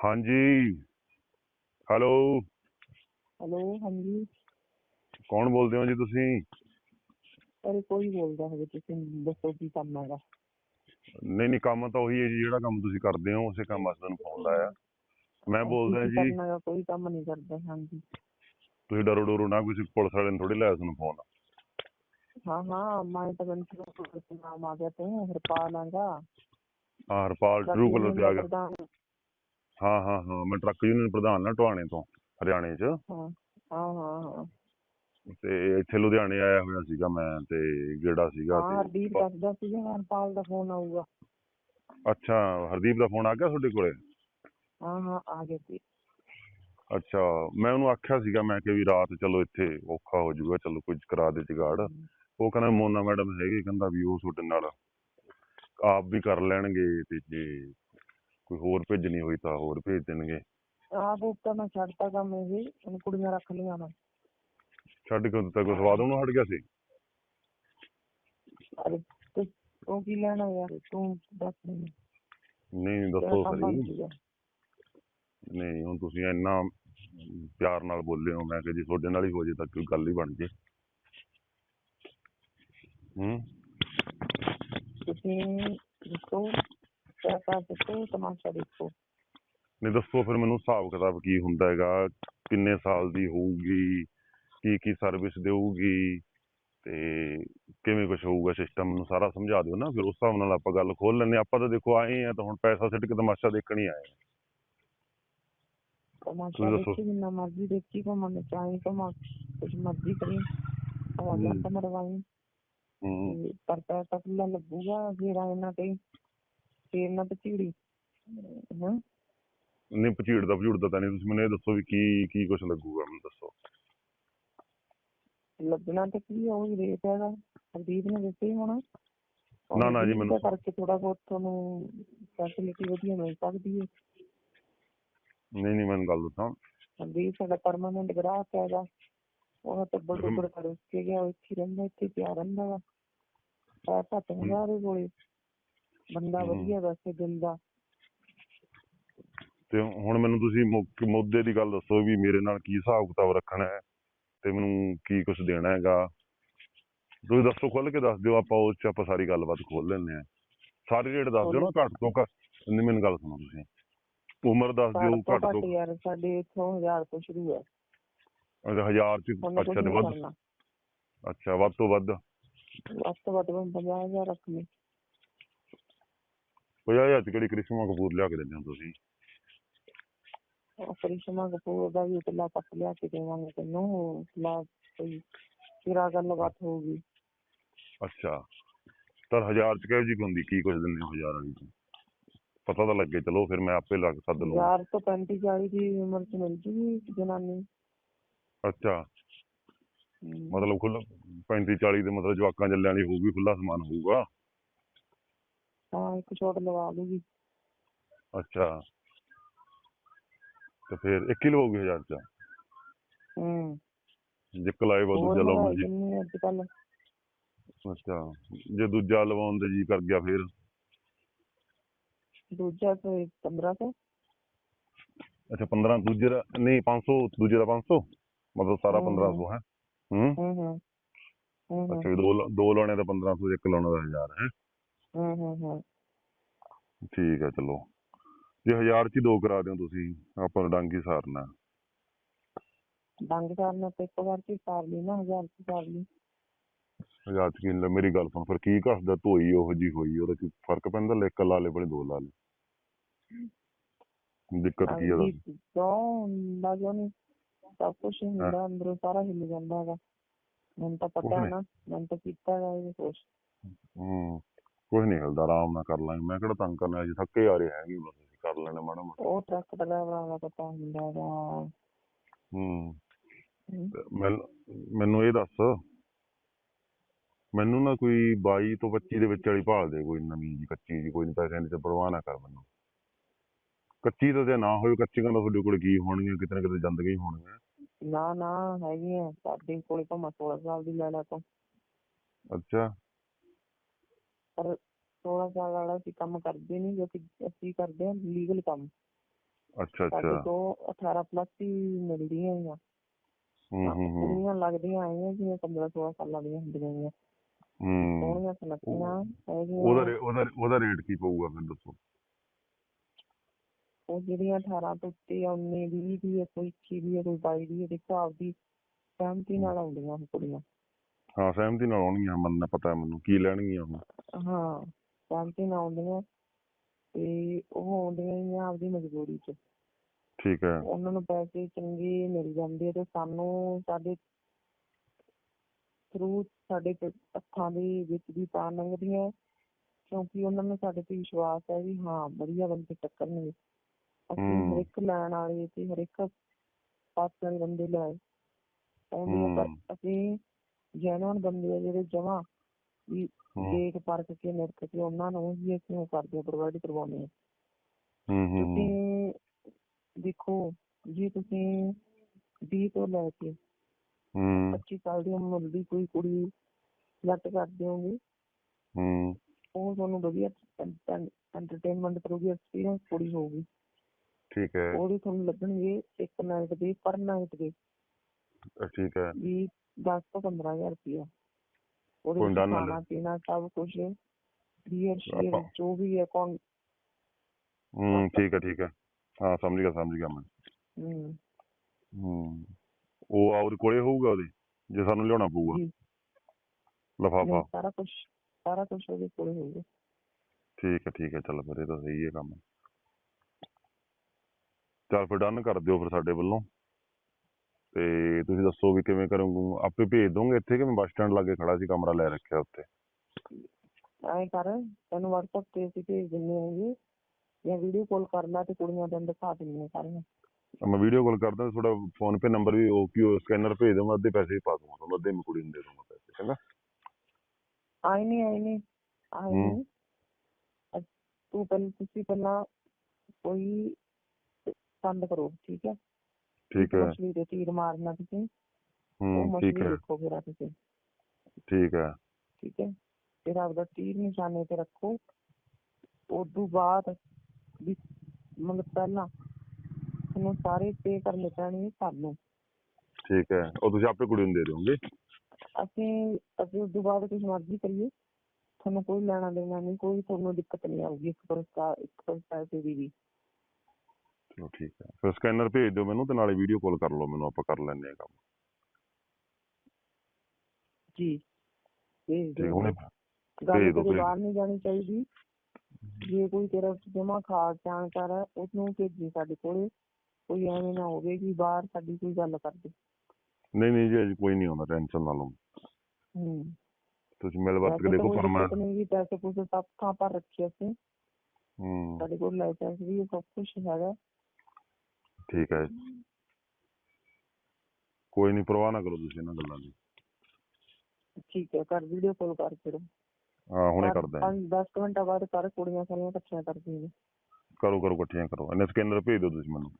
ਹਾਂਜੀ। Hello. Hello ਹਾਂਜੀ। ਕੌਣ ਬੋਲਦੇ ਹੋ ਜੀ ਤੁਸੀਂ? ਅਰੇ ਕੋਈ ਬੋਲਦਾ ਹੈ ਤੁਸੀਂ ਦੱਸੋ ਕੀ ਕੰਮ ਹੈਗਾ। ਨਹੀਂ ਨਹੀਂ ਕੰਮ ਤਾਂ ਉਹੀ ਹੈ ਜੀ ਜਿਹੜਾ ਕੰਮ ਤੁਸੀਂ ਕਰਦੇ ਹੋ ਉਸੇ ਕੰਮ ਵਾਸਤੇ ਤੁਹਾਨੂੰ ਫੋਨ ਲਾਇਆ। ਮੈਂ ਬੋਲਦਾ ਕੀ ਜੀ। ਕਰਨਾ ਹੈਗਾ ਕੋਈ ਕੰਮ ਨਹੀਂ ਕਰਦਾ ਹਾਂਜੀ। ਤੁਸੀਂ ਡਰੋ ਡਰੋ ਨਾ ਕਿਸੇ ਪੁਲਿਸ ਵਾਲੇ ਨੇ ਥੋੜੀ ਲਾਇਆ ਤੁਹਾਨੂੰ ਫੋਨ ਹਾਂ ਹਾਂ ਮੈਂ ਤਾਂ ਕੰਟਰੋਲ ਨਾਮ ਆ ਗਿਆ ਤੇ ਹਰਪਾਲ ਆਂਗਾ ਹਾਂ ਹਰਪਾਲ ਟਰੂ ਕਲਰ ਤੇ ਆ ਗਿਆ। ਹਾਂ ਹਾਂ ਹਾਂ ਮੈਂ ਟਰੱਕ ਯੂਨੀਅਨ ਪ੍ਰਧਾਨ ਨਾ ਟਵਾਣੇ ਤੋਂ ਹਰਿਆਣੇ 'ਚ। ਹਾਂ ਹਾਂ ਹਾਂ ਹਾਂ। ਤੇ ਇੱਥੇ ਲੁਧਿਆਣੇ ਆਇਆ ਹੋਇਆ ਸੀਗਾ ਮੈਂ ਤੇ ਗੇੜਾ ਸੀਗਾ ਹਾਂ ਹਰਦੀਪ ਦੱਸਦਾ ਸੀ ਹਰਪਾਲ ਦਾ ਫੋਨ ਆਊਗਾ। ਅੱਛਾ ਹਰਦੀਪ ਦਾ ਫੋਨ ਆ ਗਿਆ ਤੁਹਾਡੇ ਕੋਲੇ? ਹਾਂ ਹਾਂ ਆ ਗਿਆ ਸੀ। ਅੱਛਾ ਮੈਂ ਉਹਨੂੰ ਆਖਿਆ ਸੀਗਾ ਮੈਂ ਕਿ ਵੀ ਰਾਤ ਚਲੋ ਇੱਥੇ ਔਖਾ ਹੋ ਜਾਊਗਾ ਚਲੋ ਕੁਝ ਕਰਾ ਦੇ ਜੁਗਾੜ। ਉਹ ਕਹਿੰਦਾ ਮੋਨਾ ਮੈਡਮ ਹੈਗੇ ਕਹਿੰਦਾ ਵੀ ਉਹ ਤੁਹਾਡੇ ਨਾਲ ਆਪ ਵੀ ਕਰ ਲੈਣਗੇ ਤੇ ਜੇ ਕੋਈ ਹੋਰ ਭੇਜਣੀ ਹੋਈ ਤਾਂ ਹੋਰ ਭੇਜ ਦੇਣਗੇ। ਆਪ ਉੱਤਾ ਮੈਂ ਛੱਡਤਾ ਕੰਮ ਇਹ ਹੁਣ ਕੁੜੀਆਂ ਰੱਖ ਲਈਆਂ ਮੈਂ। ਛੱਡ ਕੇ ਦਿੱਤਾ ਕੋਈ ਸਵਾਦ ਉਹਨੂੰ ਹਟ ਗਿਆ ਸੀ? ਅਰੇ ਤੂੰ ਤੂੰ ਕੀ ਲੈਣਾ ਯਾਰ ਤੂੰ ਦੱਸ ਮੈਨੂੰ ਨਹੀਂ ਤੇਰਾ ਦੱਸੋ ਕੰਮ ਬਣ ਸਹੀ ਜੂਗਾ ਨਹੀਂ ਹੁਣ ਤੁਸੀਂ ਇੰਨਾ ਪਿਆਰ ਨਾਲ ਬੋਲੇ ਹੋ ਮੈਂ ਕਿ ਜੀ ਤੁਹਾਡੇ ਨਾਲ ਹੀ ਹੋ ਜੇ ਤਾਂ ਕੋਈ ਗੱਲ ਹੀ ਬਣ ਜੇ। ਹੂੰ? ਤੁਸੀਂ ਤਮਾਸ਼ਾ ਦੇਖੋ ਨਹੀਂ ਦੱਸੋ ਫਿਰ ਮੈਨੂੰ ਹਿਸਾਬ ਕਿਤਾਬ ਕੀ ਹੁੰਦਾ ਹੈਗਾ ਕਿੰਨੇ ਸਾਲ ਦੀ ਹੋਊਗੀ ਕੀ ਕੀ ਸਰਵਿਸ ਦੇਊਗੀ ਤੇ ਕਿਵੇਂ ਕੁਝ ਹੋਊਗਾ ਸਿਸਟਮ ਮੈਨੂੰ ਸਾਰਾ ਸਮਝਾ ਦਿਓ ਨਾ ਫਿਰ ਉਸ ਹਿਸਾਬ ਨਾਲ ਆਪਾਂ ਗੱਲ ਖੋਲ ਲੈਂਦੇ ਹਾਂ। ਆਪਾਂ ਤਾਂ ਦੇਖੋ ਆਏ ਆ ਤਾਂ ਹੁਣ ਪੈਸਾ ਸਿੱਟ ਕੇ ਤਮਾਸ਼ਾ ਦੇਖਣ ਹੀ ਆਏ ਹਾਂ। ਤਮਾਸ਼ਾ ਤੁਸੀਂ ਦੱਸੋ। ਦੇਖੀ ਜਿੰਨਾ ਮਰਜ਼ੀ ਦੇਖੀ ਘੁੰਮਣ ਚਾਹੀ ਘੁੰਮਾ ਕੁਛ ਮਰਜ਼ੀ ਕਰੀ ਹਵਾਲਾ ਹੂੰ। ਤਾਂ ਮਰਵਾਈ ਹੂੰ ਤੇ ਪਰ ਪੈਸਾ ਖੁੱਲਾ ਲੱਗੂਗਾ ਫਿਰ ਇਹਨਾਂ ਤੇ ਫੇਰ ਨਾ ਪਚੀੜੀ ਹਾਂ? ਨਹੀਂ ਪਚੀੜ ਦਾ ਪਚੂੜ ਦਾ ਤਾਂ ਨਹੀਂ। ਤੁਸੀਂ ਮੈਨੂੰ ਇਹ ਦੱਸੋ ਵੀ ਕੀ ਕੀ ਕੁਝ ਲੱਗੂਗਾ ਮੈਨੂੰ ਦੱਸੋ। ਲੱਗਣਾ ਤੇ ਕੀ ਆ, ਉਹੀ ਰੇਟ ਹੈਗਾ। ਹਰਦੀਪ ਨੇ ਦਿੱਤੇ ਹੀ ਹੋਣਾ। ਨਾ, ਨਾ ਜੀ, ਮੈਨੂੰ- ਕਰਕੇ ਥੋੜਾ ਬਹੁਤ ਤੁਹਾਨੂੰ ਫੈਸਿਲਿਟੀ ਵਧੀਆ ਮਿਲ ਸਕਦੀ ਹੈ ਨਹੀਂ ਨਹੀਂ ਮੈਨੂੰ ਗੱਲ ਦੱਸਾਂ। ਹਰਦੀਪ ਸਾਡਾ ਪਰਮਾਨੈਂਟ ਗ੍ਰਾਹਕ ਹੈਗਾ। ਉਹ ਤਾਂ ਬੜ ਹਮ। ਬੜ ਕਰ ਕੇ ਗਿਆ ਉਹ ਇੱਥੇ ਹੀ ਰਹਿੰਦਾ ਇੱਥੇ ਹੀ ਪਿਆ ਰਹਿੰਦਾ ਵਾ। ਪੈਸਾ ਹੈਗਾ ਉਹਦੇ ਕੋਲੇ। ਬੰਦਾ। ਵਧੀਆ ਵੈਸੇ ਦਿਲ ਦਾ। ਤੇ ਹੁਣ ਮੈਨੂੰ ਤੁਸੀਂ ਮੁੱਖ ਮੁੱਦੇ ਦੀ ਗੱਲ ਦੱਸੋ ਵੀ ਮੇਰੇ ਨਾਲ ਕੀ ਹਿਸਾਬ ਕਿਤਾਬ ਰੱਖਣਾ ਹੈ ਤੇ ਮੈਨੂੰ ਕੀ ਕੁਝ ਦੇਣਾ ਹੈਗਾ। ਤੁਸੀਂ ਦੱਸੋ ਖੁੱਲ ਕੇ ਦੱਸ ਦਿਓ ਆਪਾਂ ਉਸ ਚ ਆਪਾਂ ਸਾਰੀ ਗੱਲਬਾਤ ਖੋਲ ਲੈਂਦੇ ਆ ਸਾਰੇ ਰੇਟ ਦੱਸ ਦਿਓ ਨਾ ਘੱਟ ਤੋਂ ਘੱਟ ਨਹੀਂ ਮੈਨੂੰ ਗੱਲ ਸੁਣੋ ਤੁਸੀਂ। ਉਮਰ ਦੱਸ ਦਿਓ ਘੱਟ ਤੋਂ ਘੱਟ ਤੋਂ ਯਾਰ ਸਾਡੇ ਇੱਥੋਂ 1000 ਤੋਂ ਸ਼ੁਰੂ ਹੈ। ਅੱਛਾ, ਹਜ਼ਾਰ ਚ ਤੁਹਾਨੂੰ ਕੁਝ ਅੱਛਾ ਤੇ ਨਹੀਂ ਵੱਧ। ਕਰਨਾ। ਅੱਛਾ ਵੱਧ ਤੋਂ ਵੱਧ। ਵੱਧ ਤੋਂ ਵੱਧ 50000 ਰੱਖ ਲਈ 50000 ਚ ਕਿਹੜੀ ਕ੍ਰਿਸ਼ਮਾ ਕਪੂਰ ਲਿਆ ਕੇ ਦਿੰਦੇ ਹੋ ਤੁਸੀਂ? ਉਹ ਕਰਿਸ਼ਮਾ ਕਪੂਰ ਦਾ ਵੀ ਉਤਲਾ ਪੱਕ ਲਿਆ ਕੇ ਦੇਵਾਂਗੇ ਤੈਨੂੰ ਉਤਲਾ ਕੋਈ ਤੇਰਾ ਗੱਲਬਾਤ ਹੋਊਗੀ। ਅੱਛਾ। ਤਾਂ ਹਜ਼ਾਰ ਚ ਕਿਹੋ ਜੀ ਹੁੰਦੀ? ਕੀ ਕੁਝ ਦਿੰਦੇ ਹੋ ਹਜ਼ਾਰ ਵਾਲੀ ਚ? ਪਤਾ ਤਾਂ ਲੱਗੇ ਚਲੋ ਫਿਰ ਮੈਂ ਆਪੇ ਲੱਗ ਸੱਦ ਲਵਾਂ ਹਜ਼ਾਰ ਤੋਂ 35 40 ਦੀ ਉਮਰ ਚ ਮਿਲ ਜੂਗੀ ਜਨਾਨੀ। ਅੱਛਾ। ਮਤਲਬ ਖੁੱਲਾ 35 40 ਦੇ ਮਤਲਬ ਜਵਾਕਾਂ ਜੱਲਿਆਂ ਦੀ ਹੋਊਗੀ ਖੁੱਲਾ ਸਮਾਨ ਹੋਊਗਾ। ਹਾਂ ਇੱਕ ਛੋਟ ਲਵਾ ਲੂਗੀ ਅੱਛਾ। ਤੇ ਫਿਰ ਇੱਕ ਹੀ ਲਵਾਉਗੀ ਹਜ਼ਾਰ ਚ? ਹੂੰ। ਜੇ ਕਲਾਏ ਵਾ ਦੂਜਾ ਲਾਉਣਾ ਜੀ ਅੱਜ ਕੱਲ ਅੱਛਾ। ਜੇ ਦੂਜਾ ਲਵਾਉਣ ਦੇ ਜੀ ਕਰ ਗਿਆ ਫਿਰ? ਦੂਜਾ ਤੋਂ 1500 ਅੱਛਾ 15 ਦੂਜੇ ਦਾ ਨਹੀਂ 500 ਦੂਜੇ ਦਾ 500 ਮਤਲਬ ਸਾਰਾ ਹਮ। 1500 ਹੈ। ਹੂੰ? ਹੂੰ? ਅੱਛਾ ਦੋ ਲਾ- ਦੋ ਲਾਉਣੇ ਦਾ 1500 ਇੱਕ ਲਾਉਣੇ ਦਾ 1000 ਹੈ? ਹੂੰ ਹੂੰ ਹੂੰ। ਠੀਕ ਹੈ ਚਲੋ। ਜੇ ਹਜ਼ਾਰ ਚ ਹੀ ਦੋ ਕਰਾ ਦਿਓ ਤੁਸੀਂ ਆਪਾਂ ਨੂੰ ਡਾਂਗੀ ਸਾਰਨਾ। ਡੰਗ ਸਾਰ ਨੇ ਤੇ ਇੱਕ ਵਾਰ ਚ ਹੀ ਸਾਰ ਲਈ ਨਾ ਹਜ਼ਾਰ ਚ ਸਾਰ ਲਈ। ਹਜ਼ਾਰ ਚ ਕੀ ਲੈ ਮੇਰੀ ਗੱਲ ਸੁਣ ਫਿਰ ਕੀ ਘਸਦਾ ਧੋਈ ਉਹੋ ਜੀ ਹੋਈ ਉਹਦਾ ਕੀ ਫ਼ਰਕ ਪੈਂਦਾ? ਲੈ ਇੱਕ ਲਾ ਲੇ ਬਣੇ ਦੋ ਲਾ ਲੇ। ਦਿੱਕਤ ਕੀ ਆ ਦੱਸ ਹਾਂਜੀ ਦੋ ਹੁੰਦਾ ਜੋ ਨਹੀਂ ਸਭ ਕੁਝ ਹੁੰਦਾ ਅੰਦਰੋਂ ਸਾਰਾ ਹਿੱਲ ਜਾਂਦਾ ਹੈਗਾ। ਮੈਨੂੰ ਤਾਂ ਪਤਾ ਹੈ ਨੀ। ਨਾ ਮੈਨੂੰ ਤਾਂ ਕੀਤਾ ਹੈਗਾ ਇਹ ਕੁਛ। ਹੂੰ। ਕੁਝ ਨਹੀਂ ਹਿਲਦਾ ਆਰਾਮ ਨਾਲ ਕਰ ਲਾਂਗੇ। ਮੈਂ ਕਿਹੜਾ ਤੰਗ ਕਰਨਾ ਜੀ ਥੱਕੇ ਆ ਰਹੇ ਹੈਗੇ ਬਸ ਅਸੀਂ ਕਰ ਲੈਣੇ ਮਾੜਾ ਮੋਟਾ। ਉਹ ਟਰੱਕ ਡਰਾਈਵਰਾਂ ਦਾ ਪਤਾ ਹੁੰਦਾ ਹੈਗਾ ਹੂੰ। ਤੇ ਮੈਨ- ਮੈਨੂੰ ਇਹ ਦੱਸ ਮੈਨੂੰ ਨਾ ਕੋਈ 22 ਤੋਂ 25 ਦੇ ਵਿੱਚ ਵਾਲੀ ਭਾਲ ਦੇ ਕੋਈ ਨਵੀਂ ਜੀ ਕੱਚੀ ਜੀ ਕੋਈ ਨਹੀਂ ਪੈਸਿਆਂ ਦੀ ਤੇ ਪਰਵਾਹ ਨਾ ਕਰ ਮੈਨੂੰ। ਕੱਚੀ ਤਾਂ ਜੇ ਨਾ ਹੋਵੇ ਕੱਚੀਆਂ ਤਾਂ ਤੁਹਾਡੇ ਕੋਲ ਕੀ ਹੋਣਗੀਆਂ ਕਿਤੇ ਨਾ ਕਿਤੇ ਜਾਂਦੀਆਂ ਹੀ ਹੋਣਗੀਆਂ। ਨਾ ਨਾ ਹੈਗੀਆਂ ਸਾਡੇ ਕੋਲੇ ਭਾਵੇਂ 16 ਸਾਲ ਦੀ ਲੈ ਲੈ ਤੂੰ। ਅੱਛਾ। ਪਰ 16 ਸਾਲ ਵਾਲਾ ਅਸੀਂ ਕੰਮ ਕਰਦੇ ਨਹੀਂ ਜੋ ਕਿ ਅਸੀਂ ਕਰਦੇ ਹਾਂ ਲੀਗਲ ਕੰਮ। ਅੱਛਾ ਸਾਡੇ ਅੱਛਾ ਤੋਂ 18 ਪਲੱਸ ਹੀ ਮਿਲਦੀਆਂ ਆ ਹੂੰ ਹੂੰ ਕੁੜੀਆਂ ਲੱਗਦੀਆਂ ਆਈਆਂ ਜਿਵੇਂ 15 16 ਸਾਲਾਂ ਦੀਆਂ ਹੁੰਦੀਆਂ ਆ ਹੂੰ। ਸੋਹਣੀਆਂ ਸੁਨੱਖੀਆਂ ਉਹਦਾ ਰੇ- ਉਹਦਾ ਉਹਦਾ ਰੇਟ ਕੀ ਪਊਗਾ ਮੈਨੂੰ ਦੱਸੋ? ਉਹ ਜਿਹੜੀਆਂ 18 ਤੋਂ ਉੱਤੇ ਆ 19 ਵੀਹ ਦੀ ਆ ਕੋਈ 21 ਦੀ ਆ ਕੋਈ 22 ਦੀ ਆ ਦੇਖੋ ਆਪਦੀ ਸਹਿਮਤੀ ਨਾਲ ਆਉਂਦੀਆਂ ਉਹ ਕੁੜੀਆਂ। ਹਾਂ ਸਹਿਮਤੀ ਨਾਲ ਆਉਣਗੀਆਂ ਮੈਨੂੰ ਪਤਾ ਮੈਨੂੰ ਕੀ ਲੈਣਗੀਆਂ ਉਹ। ਹਾਂ ਸਹਿਮਤੀ ਨਾਲ ਆਉਂਦੀਆਂ ਤੇ ਉਹ ਆਉਂਦੀਆਂ ਹੀ ਆ ਆਪਦੀ ਮਜਬੂਰੀ 'ਚ। ਠੀਕ ਹੈ। ਉਹਨਾਂ ਨੂੰ ਪੈਸੇ ਚੰਗੇ ਮਿਲ ਜਾਂਦੇ ਆ ਤੇ ਸਾਨੂੰ ਸਾਡੇ ਥਰੂ ਸਾਡੇ ਹੱਥਾਂ ਦੇ ਵਿੱਚ ਵੀ ਤਾਂ ਲੰਘਦੀਆਂ ਕਿਉਂਕਿ ਉਹਨਾਂ ਨੂੰ ਸਾਡੇ ਤੇ ਵਿਸ਼ਵਾਸ ਹੈ ਵੀ ਹਾਂ ਵਧੀਆ ਬੰਦੇ ਟੱਕਰਨਗੇ। ਅਸੀਂ। ਹਰ ਇੱਕ ਲੈਣ ਵਾਲੇ ਤੇ ਹਰ ਇੱਕ ਪਾਸੇ ਵਾਲੇ ਬੰਦੇ ਲੈ। ਆਉਂਦੇ। ਅਸੀਂ ਜੈਨੂਨ ਬੰਦੇ ਆ ਜਿਹੜੇ ਜਮਾਂ ਵੀ ਦੇਖ ਪਰਖ ਕੇ ਨਿਰਖ ਕੇ ਉਹਨਾਂ ਨੂੰ ਹੀ ਅਸੀਂ ਉਹ ਕਰਦੇ ਪ੍ਰੋਵਾਈਡ ਕਰਵਾਉਂਦੇ ਆ। ਹੂੰ ਹੂੰ ਹੂੰ, ਤੁਸੀਂ ਦੇਖੋ ਜੇ ਤੁਸੀਂ 20 ਤੋਂ ਲੈ ਕੇ ਹੂੰ। 25 ਸਾਲ ਦੀ ਉਮਰ ਦੀ ਕੋਈ ਕੁੜੀ ਸਿਲੈਕਟ ਕਰ ਦਿਓਗੇ ਹੂੰ। ਉਹ ਤੁਹਾਨੂੰ ਵਧੀਆ ਐਂਟਰਟੇਨਮੈਂਟ ਕਰੂਗੀ ਐਕਸਪੀਰੀਅੰਸ ਕੁੜੀ ਹੋਊਗੀ। ਠੀਕ ਹੈ। ਉਹਦੇ ਤੁਹਾਨੂੰ ਲੱਗਣਗੇ ਇੱਕ ਨਾਈਟ ਦੇ ਪਰ ਨਾਈਟ ਦੇ। ਠੀਕ ਹੈ। ਵੀ 10 ਤੋਂ 15000 ਰੁਪਇਆ ਉਹਦੇ ਕੋਈ ਵਿੱਚ ਡਨ। ਖਾਣਾ ਪੀਣਾ ਸਭ ਕੁਝ ਬੀਅਰ ਸ਼ੇਅਰ ਆਪਾਂ- ਜੋ ਵੀ ਹੈ ਕੌਣ ਹੂੰ ਠੀਕ ਹੈ ਠੀਕ ਹੈ। ਹਾਂ ਸਮਝ ਗਿਆ ਸਮਝ ਗਿਆ ਮੈਂ। ਹਮ, ਹੂੰ ਉਹ ਆ ਉਹਦੇ ਕੋਲੇ ਹੋਊਗਾ ਉਹਦੇ ਜੇ ਸਾਨੂੰ ਲਿਆਉਣਾ ਪਊਗਾ। ਜੀ। ਲਫਾਫਾ। ਨਹੀਂ, ਸਾਰਾ ਕੁਝ ਸਾਰਾ ਕੁਝ ਉਹਦੇ ਕੋਲ ਹੋਊਗਾ। ਠੀਕ ਹੈ ਠੀਕ ਹੈ ਚੱਲ ਫਿਰ ਇਹ ਤਾਂ ਸਹੀ ਹੈ ਕੰਮ। ਚੱਲ ਫਿਰ ਡਨ ਕਰ ਦਿਓ ਫਿਰ ਸਾਡੇ ਵੱਲੋਂ। ਤੇ ਤੁਸੀਂ ਦੱਸੋ ਵੀ ਕਿਵੇਂ ਕਰੂੰਗਾ? ਆਪੇ ਭੇਜ ਦੋਗੇ ਇੱਥੇ ਕਿ ਮੈਂ ਬੱਸ ਸਟੈਂਡ ਲਾਗੇ ਖੜਾ ਸੀ ਕਮਰਾ ਲੈ ਰੱਖਿਆ ਉੱਤੇ ਐਂ ਕਰ ਤੈਨੂੰ WhatsApp ਤੇ ਅਸੀਂ ਭੇਜ ਦਿੰਦੇ ਹਾਂਗੇ ਜਾਂ। ਵੀਡੀਓ ਕਾਲ ਕਰ ਲਾ ਤੇ ਕੁੜੀਆਂ ਤੈਨੂੰ ਦਿਖਾ ਦਿੰਦੀਆਂ ਸਾਰੀਆਂ। ਮੈਂ ਵੀਡੀਓ ਕਾਲ ਕਰਦਾ ਤੁਹਾਡਾ ਫੋਨ ਪੇ ਨੰਬਰ ਵੀ ਉਹ ਕਿਉ ਸਕੈਨਰ ਭੇਜ ਦਊਂਗਾ ਅੱਧੇ ਪੈਸੇ ਵੀ ਪਾ ਦੂੰਗਾ ਤੁਹਾਨੂੰ ਅੱਧੇ ਮੈਂ ਕੁੜੀ ਨੂੰ ਦੇ ਦੂੰਗਾ ਪੈਸੇ ਚੰਗਾ? ਆਈ ਨਹੀਂ ਆਈ ਨਹੀਂ ਆਈ। ਨਹੀਂ। ਤੂੰ ਪਹਿਲਾਂ ਤੁਸੀਂ ਪਹਿਲਾਂ ਕੋਈ ਪਸੰਦ ਕਰੋ ਠੀਕ ਹੈ? ਠੀਕ ਹੈ। ਮਛਲੀ ਤੇ ਤੀਰ ਮਾਰਨਾ ਤੁਸੀਂ। ਉਹ ਹੂੰ ਠੀਕ ਮਛਲੀ ਹੈ। ਦੇਖੋ ਫਿਰ ਆ ਤੁਸੀਂ। ਠੀਕ ਹੈ। ਠੀਕ ਹੈ। ਫਿਰ ਆਪਦਾ ਤੀਰ ਨਿਸ਼ਾਨੇ ਤੇ ਰੱਖੋ। ਉਦੋਂ ਬਾਅਦ ਵੀ ਮਤਲਬ ਪਹਿਲਾਂ ਤੁਹਾਨੂੰ ਸਾਰੇ ਪੇ ਕਰਨੇ ਪੈਣਗੇ ਸਾਨੂੰ ਠੀਕ ਹੈ। ਉਹ ਤੁਸੀਂ ਆਪੇ ਕੁੜੀ ਨੂੰ ਦੇ ਦਿਓਗੇ। ਅਸੀਂ ਅਸੀਂ ਉਸ ਤੋਂ ਬਾਅਦ ਕੁਝ ਮਰਜ਼ੀ ਕਰੀਏ। ਤੁਹਾਨੂੰ ਕੋਈ ਲੈਣਾ ਦੇਣਾ ਨਹੀਂ ਕੋਈ ਤੁਹਾਨੂੰ ਦਿੱਕਤ ਨਹੀਂ ਆਊਗੀ। ਇੱਕ ਪੁਰਸਕਾਰ ਇੱਕ ਦੀ ਵੀ। ਚਲੋ ਠੀਕ ਹੈ। ਫਿਰ ਸਕੈਨਰ ਭੇਜ ਦਿਓ ਮੈਨੂੰ ਤੇ ਨਾਲੇ ਵੀਡੀਓ ਕਾਲ ਕਰ ਲਓ ਮੈਨੂੰ ਆਪਾਂ ਕਰ ਲੈਂਦੇ ਹਾਂ ਕੰਮ। ਜੀ। ਭੇਜ ਠੀਕ ਦਿਓ। ਹੁਣੇ ਗੱਲ ਭੇਜ ਦਿਓ, ਤੇਰੇ ਭੇਜ ਬਾਹਰ ਨਹੀਂ ਜਾਣੀ ਚਾਹੀਦੀ। ਜੇ ਕੋਈ ਤੇਰਾ ਜਮਾ ਖਾਸ ਜਾਣਕਾਰ ਹੈ ਉਸਨੂੰ ਭੇਜੀ ਸਾਡੇ ਕੋਲੇ। ਕੋਈ ਐਵੇਂ ਨਾ ਹੋਵੇ ਕਿ ਬਾਹਰ ਸਾਡੀ ਕੋਈ ਗੱਲ ਕਰਦੇ ਨਹੀਂ ਨਹੀਂ ਜੀ ਅਜੇ ਕੋਈ ਨਹੀਂ ਆਉਂਦਾ ਟੈਨਸ਼ਨ ਨਾ ਲਓ। ਹੂੰ। ਤੁਸੀਂ ਮਿਲ ਵਰਤ ਕੇ ਤਾਂ ਦੇਖੋ ਦਿੱਕਤ ਨਹੀਂ ਜੀ ਪੈਸੇ ਪੂਸੇ ਸਭ ਥਾਂ ਪਰ ਰੱਖੇ ਅਸੀਂ। ਹੂੰ। ਸਾਡੇ ਕੋਲ ਲਾਇਸੈਂਸ ਵੀ ਹੈ, ਸਭ ਕੁਝ ਹੈਗਾ। ਠੀਕ ਹੈ ਕੋਈ ਨਹੀਂ ਪਰਵਾਹ ਨਾ ਕਰੋ ਤੁਸੀਂ ਇਹਨਾਂ ਗੱਲਾਂ ਦੀ। ਠੀਕ ਹੈ ਕਰ ਵੀਡੀਓ ਕਾਲ ਕਰ ਫਿਰ। ਹਾਂ ਹੁਣੇ ਕਰਦਾ ਹਾਂ। 10 ਮਿੰਟਾਂ ਬਾਅਦ ਕਰ ਕੁੜੀਆਂ ਸਾਰੀਆਂ ਇਕੱਠੀਆਂ ਨੇ ਕਰੋ ਕਰੋ ਇਕੱਠੀਆਂ ਕਰੋ। ਇਹਨੇ ਸਕੈਨਰ ਭੇਜ ਦਿਓ ਤੁਸੀਂ ਮੈਨੂੰ।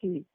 ਠੀਕ।